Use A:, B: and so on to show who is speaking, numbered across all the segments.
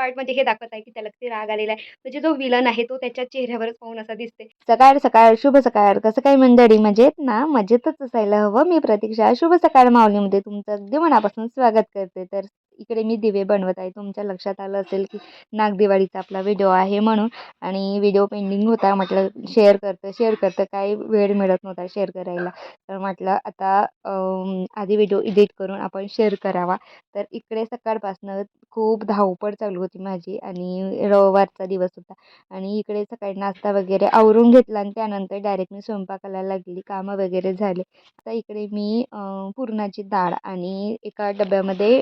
A: पार्टमध्ये पार्ट म्हणजे हे दाखवत आहे की त्याला किती राग आलेला आहे. म्हणजे जो विलन आहे तो त्याच्या चेहऱ्यावरच पाहून असा दिसते
B: सकाळ सकाळ शुभ सकाळ. कसं काय मंडळी? मजेत ना? मजेतच असायला हवं. मी प्रतीक्षा. शुभ सकाळ माऊलीमध्ये तुमचं अगदी मनापासून स्वागत करते. तर इकडे मी दिवे बनवत आहे. तुमच्या लक्षात आलं असेल की नागदिवाळीचा आपला व्हिडिओ आहे म्हणून आणि व्हिडिओ पेंडिंग होता. म्हटलं शेअर करतं शेअर करतं. काही वेळ मिळत नव्हता शेअर करायला. तर म्हटलं आता आधी व्हिडिओ एडिट करून आपण शेअर करावा. तर इकडे सकाळपासनं खूप धावपळ चालू होती माझी आणि रविवारचा दिवस होता. आणि इकडे सकाळी नाश्ता वगैरे आवरून घेतला आणि त्यानंतर डायरेक्ट मी स्वयंपाकाला लागली. कामं वगैरे झाले. आता इकडे मी पुरणाची डाळ आणि एका डब्यामध्ये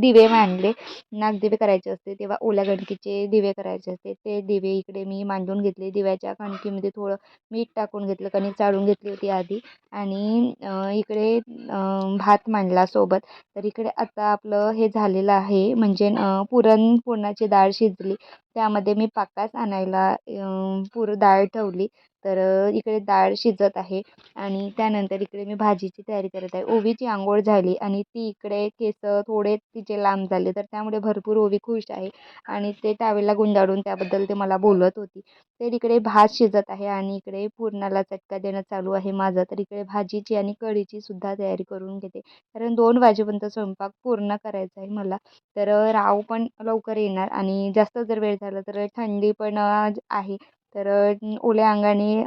B: दिवे मांडले. नागदिवे करायचे असते तेव्हा ओल्या कणकीचे दिवे करायचे असते. ते दिवे इकडे मी मांडून घेतले. दिव्याच्या कणकीमध्ये थोडं मीठ टाकून घेतलं. कणिक चाळून घेतली होती आधी. आणि इकडे भात मांडला सोबत. तर इकडे आता आपलं हे झालेलं आहे. म्हणजे पुरण पुरणाची डाळ शिजली. त्यामध्ये मी पाकास आणायला पुर डाळ ठेवली. तर इकडे डाळ शिजत आहे आणि त्यानंतर इकडे मी भाजीची तयारी करत आहे. ओवीची आंघोळ झाली आणि ती इकडे केस थोडे तिचे लांब झाले तर त्यामुळे भरपूर ओवी खुश आहे आणि ते टावेलला गुंडाळून त्याबद्दल ते मला बोलत होती. तर इकडे भात शिजत आहे आणि इकडे पुरणाला चटका देणं चालू आहे माझं तर इकडे भाजीची आणि कढीची सुद्धा तयारी करून घेते. कारण दोन वाजेपर्यंत स्वयंपाक पूर्ण करायचा आहे मला तर राव पण लवकर येणार आणि जास्त जर वेळ झाला तर थंडी पण आहे. तर ओल्या अंगाने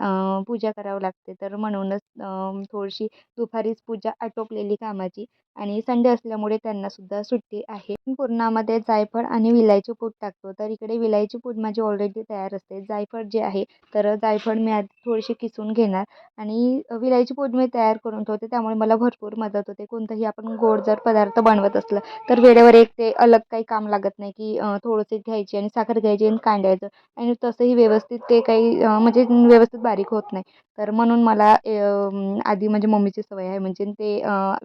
B: पूजा करावं लागते. तर म्हणूनच थोडीशी दुपारीच पूजा आटोपलेली कामाची आणि संडे असल्यामुळे त्यांनासुद्धा सुट्टी आहे. पुरणामध्ये जायफळ आणि विलायची पूड टाकतो. तर इकडे विलायची पूड माझी ऑलरेडी तयार असते. जायफळ जे आहे तर जायफळ मी आधी थोडीशी किसून घेणार आणि विलायची पूड मी तयार करून ठेवते. त्यामुळे मला भरपूर मदत होते. कोणतंही आपण गोड जर पदार्थ बनवत असलं तर वेळेवर एक ते अलग काही काम लागत नाही की थोडंसे घ्यायची आणि साखर घ्यायची आणि कांडायचं आणि तसंही व्यवस्थित ते काही म्हणजे व्यवस्थित बारीक होत नाही. तर म्हणून मला आधी म्हणजे मम्मीची सवय आहे. म्हणजे ते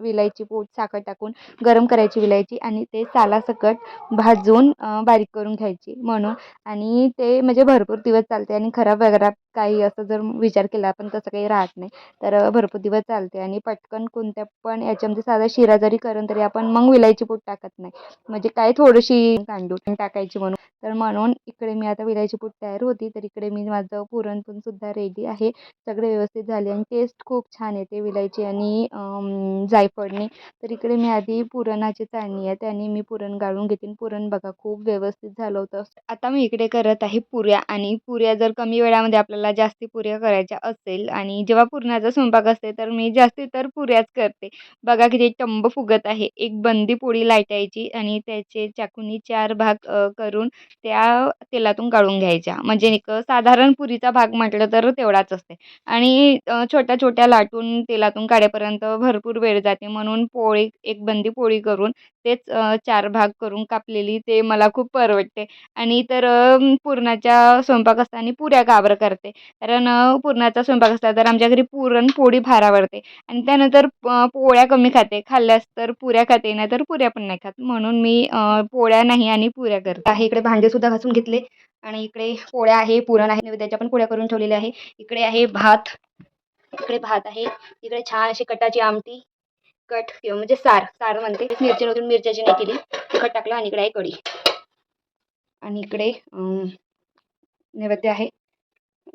B: विलायची पूड साखर टाकून गरम करायची विलायची आणि ते सालासकट भाजून बारीक करून घ्यायची म्हणून. आणि ते म्हणजे भरपूर दिवस चालते आणि खराब वगैरे काही असं जर विचार केला पण तसं काही राहत नाही. तर भरपूर दिवस चालते आणि पटकन कोणत्या पण याच्यामध्ये साधा शिरा जरी करून तरी आपण मग विलायची पूड टाकत नाही. म्हणजे काय थोडीशी तांदूळ टाकायची म्हणून. तर म्हणून इकडे मी आता विलायची पूड तयार होती. तर इकडे मी माझं पुरण पण सुद्धा रेडी आहे. सगळे व्यवस्थित झाले आणि टेस्ट खूप छान येते विलायची आणि जायफळनी. तर इकडे मी आधी पुरणाची चाळणी आहे त्याने मी पुरण गाळून घेते पुरण बघा खूप व्यवस्थित झालं होतं. आता मी इकडे करत आहे पुऱ्या आणि पुऱ्या जर कमी वेळामध्ये आपल्याला जास्ती पुऱ्या करायच्या असेल आणि जेव्हा पुरणाचा स्वयंपाक असते तर मी जास्ती तर पुऱ्याच करते. बघा किती टंब फुगत आहे. एक बंदी पोळी लाटायची आणि त्याचे चाकूनी चार भाग करून त्या तेलातून काढून घ्यायच्या. म्हणजे एक साधारण पुरीचा भाग म्हटलं तर तेवढाच असते. आणि छोट्या छोट्या लाटून तेलातून काढेपर्यंत भरपूर वेळ जाते. म्हणून पोळी एक बंदी पोळी करून तेच चार भाग करून कापलेली ते मला खूप परवडते. आणि तर पुरणाच्या स्वयंपाक असताना पुऱ्या का बरं करते. कारण पुरणाचा स्वयंपाक असला तर आमच्या घरी पुरणपोळी फार आवडते. आणि त्यानंतर पोळ्या कमी खाते. खाल्ल्यास तर पुऱ्या खाते नाही तर पुऱ्या पण नाही खात. म्हणून मी पोळ्या नाही आणि पुऱ्या करते. इकडे भांडे सुद्धा घासून घेतले. आणि इकडे पोळ्या आहे पुरण आहे नैवेद्याच्या पण पोळ्या करून ठेवलेल्या आहे. इकडे आहे भात इकडे भात आहे इकडे छान अशी कटाची आमटी कट किंवा म्हणजे सार सार म्हणते. मिरची नव्हती मिरच्याची नाही केली. कट टाकलं आणि इकडे आहे कढी. आणि इकडे नैवेद्य आहे.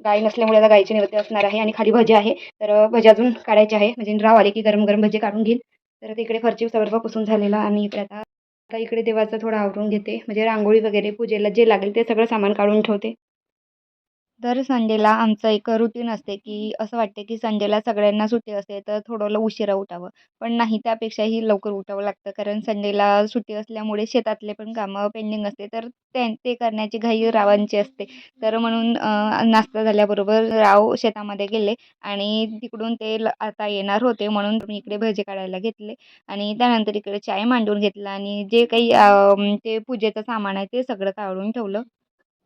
B: गाय नसल्यामुळे आता गायचे नैवेद्य असणार आहे आणि खाली भजी आहे. तर भजी अजून काढायचे आहे. म्हणजे राव आले की गरम गरम भजी काढून घेईन तर तिकडे इकडे फरची सर्व पुसून झालेला आणि इकडे आता आता इकडे देवाचं थोडं आवरून घेते. म्हणजे रांगोळी वगैरे पूजेला जे लागेल ते सगळं सामान काढून ठेवते. दर संडेला आमचं एक रुटीन असते की असं वाटते की संडेला सगळ्यांना सुट्टी असते तर थोडं उशिरा उठावं. पण नाही त्यापेक्षाही लवकर उठावं लागतं कारण संडेला सुट्टी असल्यामुळे शेतातले पण कामं पेंडिंग असते. तर ते ते करण्याची घाई रावांची असते. तर म्हणून नाश्ता झाल्याबरोबर राव शेतामध्ये गेले आणि तिकडून ते ल- आता येणार होते म्हणून मी इकडे भजे काढायला घेतले आणि त्यानंतर इकडे चाय मांडून घेतला आणि जे काही ते पूजेचं सामान आहे ते सगळं काढून ठेवलं.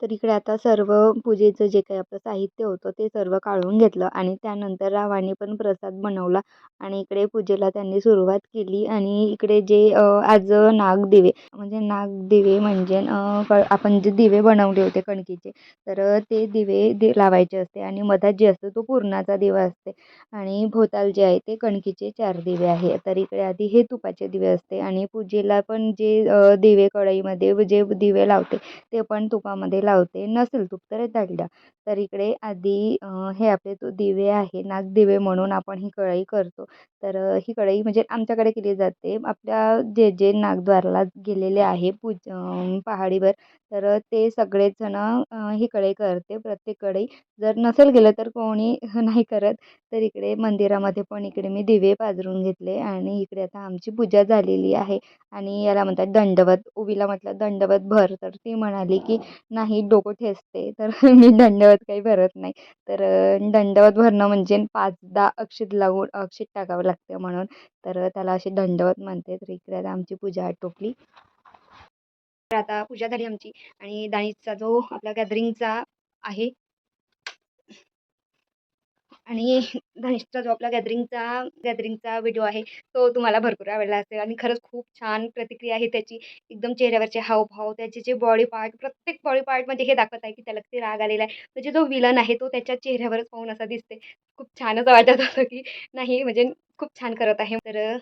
B: तर इकडे आता सर्व पूजेचं जे काही आपलं साहित्य होतं ते सर्व काढून घेतलं आणि त्यानंतर रावाने पण प्रसाद बनवला आणि इकडे पूजेला त्यांनी सुरुवात केली आणि इकडे जे आज आज नागदिवे म्हणजे नागदिवे म्हणजे क- आपण जे दिवे बनवले होते कणकीचे तर ते दिवे दि लावायचे असते आणि मधात जे असतं तो पूर्णाचा दिवा असते आणि भोताल जे आहे ते कणकीचे चार दिवे आहे. तर इकडे आधी हे तुपाचे दिवे असते आणि पूजेला पण जे दिवे कढईमध्ये जे दिवे लावते ते पण तुपामध्ये लावते नसेल तूप तर डालडा तर इकडे आधी हे आपले तो दिवे आहे नागदिवे म्हणून आपण ही कढई करतो. तर ही कढई म्हणजे आमच्याकडे केली जाते. आपल्या जे जे नागद्वाराला गेलेले आहे पूज पहाडीवर तर ते सगळेच इकडे ही करते प्रत्येककडे. जर नसेल गेलं तर कोणी नाही करत. तर इकडे मंदिरामध्ये पण इकडे मी दिवे पाजरून घेतले आणि इकडे आता आमची पूजा झालेली आहे. आणि याला म्हणतात दंडवत ओवीला म्हटलं दंडवत भर. तर ती म्हणाली की नाही डोकं ठेचते. तर मी दंडवत काही भरत नाही. तर दंडवत भरणं म्हणजे पाचदा अक्षित लावून अक्षित टाकावं लागतं म्हणून. तर त्याला असे दंडवत म्हणते. तर इकडे आता आमची पूजा आटोपली.
A: तर आता पूजा झाली आमची आणि दाणीचा जो आपला गॅदरिंगचा आहे. आणि धनिषचा जो आपला गॅदरिंगचा गॅदरिंगचा व्हिडिओ आहे तो तुम्हाला भरपूर आवडला असेल. आणि खरंच खूप छान प्रतिक्रिया आहे त्याची. एकदम चेहऱ्यावरचे हावभाव त्याचे जे बॉडी पार्ट प्रत्येक बॉडी पार्टमध्ये हे दाखवत आहे की त्याला किती राग आलेला आहे. म्हणजे जो विलन आहे तो त्याच्या चेहऱ्यावरच पाहून असा दिसते खूप छानच वाटत होतं की नाही म्हणजे खूप छान करत आहे. तर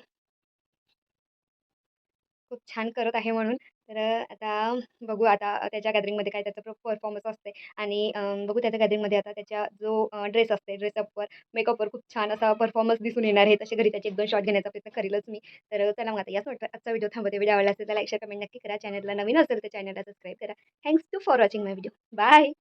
A: खूप छान करत आहे म्हणून तर आता बघू आता त्याच्या गॅदरिंगमध्ये काय त्याचं परफॉर्मन्स असते आणि बघू त्याच्या गॅदरिंगमध्ये आता त्याच्या जो ड्रेस असते ड्रेसअपवर मेकअपवर खूप छान असा परफॉर्मन्स दिसून येणार आहे. तसे घरी त्याचे एक दोन शॉट घेण्याचा प्रयत्न करेलच मी. तर चला मग आता याच वाटतं आजचा व्हिडिओ थांबवते. व्हिडिओ आवडला असेल तर लाईक शेअर कमेंट नक्की करा. चॅनलला नवीन असेल तर चॅनलला सबस्क्राईब करा. Thanks to for watching my video bye